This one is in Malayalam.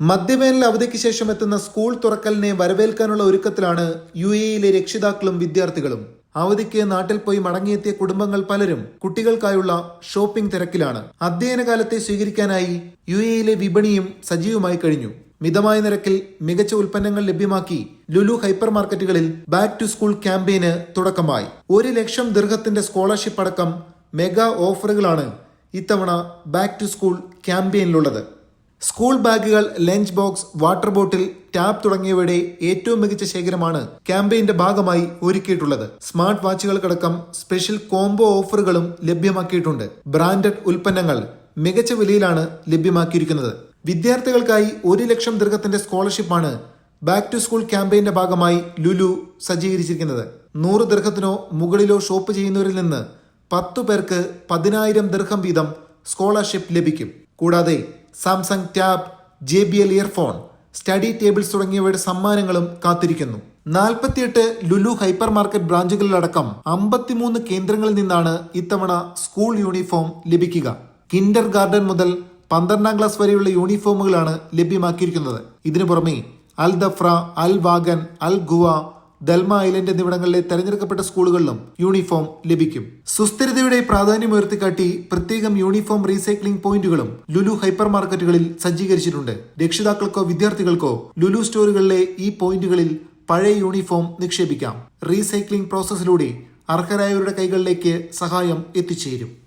മധ്യവേനൽ അവധിക്ക് ശേഷം എത്തുന്ന സ്കൂൾ തുറക്കലിനെ വരവേൽക്കാനുള്ള ഒരുക്കത്തിലാണ് യു എയിലെ രക്ഷിതാക്കളും വിദ്യാർത്ഥികളും. അവധിക്ക് നാട്ടിൽ പോയി മടങ്ങിയെത്തിയ കുടുംബങ്ങൾ പലരും കുട്ടികൾക്കായുള്ള ഷോപ്പിംഗ് തിരക്കിലാണ്. അധ്യയന കാലത്തെ സ്വീകരിക്കാനായി യു എയിലെ വിപണിയും സജീവമായി കഴിഞ്ഞു. മിതമായ നിരക്കിൽ മികച്ച ഉൽപ്പന്നങ്ങൾ ലഭ്യമാക്കി ലുലു ഹൈപ്പർ മാർക്കറ്റുകളിൽ ബാക്ക് ടു സ്കൂൾ ക്യാമ്പയിന് തുടക്കമായി. ഒരു ലക്ഷം ദീർഘത്തിന്റെ സ്കോളർഷിപ്പ് അടക്കം മെഗാ ഓഫറുകളാണ് ഇത്തവണ ബാക്ക് ടു സ്കൂൾ ക്യാമ്പയിനിലുള്ളത്. സ്കൂൾ ബാഗുകൾ lunch box water bottle tab തുടങ്ങിയവയുടെ ഏറ്റവും മികച്ച ശേഖരമാണ് ക്യാമ്പയിന്റെ ഭാഗമായി ഒരുക്കിയിട്ടുള്ളത്. സ്മാർട്ട് വാച്ചുകൾക്കടക്കം സ്പെഷ്യൽ കോംബോ ഓഫറുകളും ലഭ്യമാക്കിയിട്ടുണ്ട്. ബ്രാൻഡഡ് ഉൽപ്പന്നങ്ങൾ മികച്ച വിലയിലാണ് ലഭ്യമാക്കിയിരിക്കുന്നത്. വിദ്യാർത്ഥികൾക്കായി ഒരു ലക്ഷം ദീർഘത്തിന്റെ സ്കോളർഷിപ്പാണ് ബാക്ക് ടു സ്കൂൾ ക്യാമ്പയിന്റെ ഭാഗമായി ലുലു സജ്ജീകരിച്ചിരിക്കുന്നത്. നൂറ് ദീർഘത്തിനോ മുകളിലോ ഷോപ്പ് ചെയ്യുന്നവരിൽ നിന്ന് പത്തു പേർക്ക് പതിനായിരം ദീർഘം വീതം സ്കോളർഷിപ്പ് ലഭിക്കും. കൂടാതെ Samsung tab J B L earphone study tables തുടങ്ങിയവയുടെ സമ്മാനങ്ങളും കാത്തിരിക്കുന്നു. നാൽപ്പത്തിയെട്ട് ലുലു ഹൈപ്പർ മാർക്കറ്റ് ബ്രാഞ്ചുകളിലടക്കം അമ്പത്തിമൂന്ന് കേന്ദ്രങ്ങളിൽ നിന്നാണ് ഇത്തവണ സ്കൂൾ യൂണിഫോം ലഭിക്കുക. കിൻഡർ ഗാർഡൻ മുതൽ പന്ത്രണ്ടാം ക്ലാസ് വരെയുള്ള യൂണിഫോമുകളാണ് ലഭ്യമാക്കിയിരിക്കുന്നത്. ഇതിനു പുറമെ Al Dhafra Al Wagan Al Quaa Dalma Island എന്നിവിടങ്ങളിലെ തെരഞ്ഞെടുക്കപ്പെട്ട സ്കൂളുകളിലും യൂണിഫോം ലഭിക്കും. സുസ്ഥിരതയുടെ പ്രാധാന്യം ഉയർത്തിക്കാട്ടി പ്രത്യേകം യൂണിഫോം റീസൈക്ലിംഗ് പോയിന്റുകളും ലുലു ഹൈപ്പർ മാർക്കറ്റുകളിൽ സജ്ജീകരിച്ചിട്ടുണ്ട്. രക്ഷിതാക്കൾക്കോ വിദ്യാർത്ഥികൾക്കോ ലുലു സ്റ്റോറുകളിലെ ഈ പോയിന്റുകളിൽ പഴയ യൂണിഫോം നിക്ഷേപിക്കാം. റീസൈക്ലിംഗ് പ്രോസസ്സിലൂടെ അർഹരായവരുടെ കൈകളിലേക്ക് സഹായം എത്തിച്ചേരും.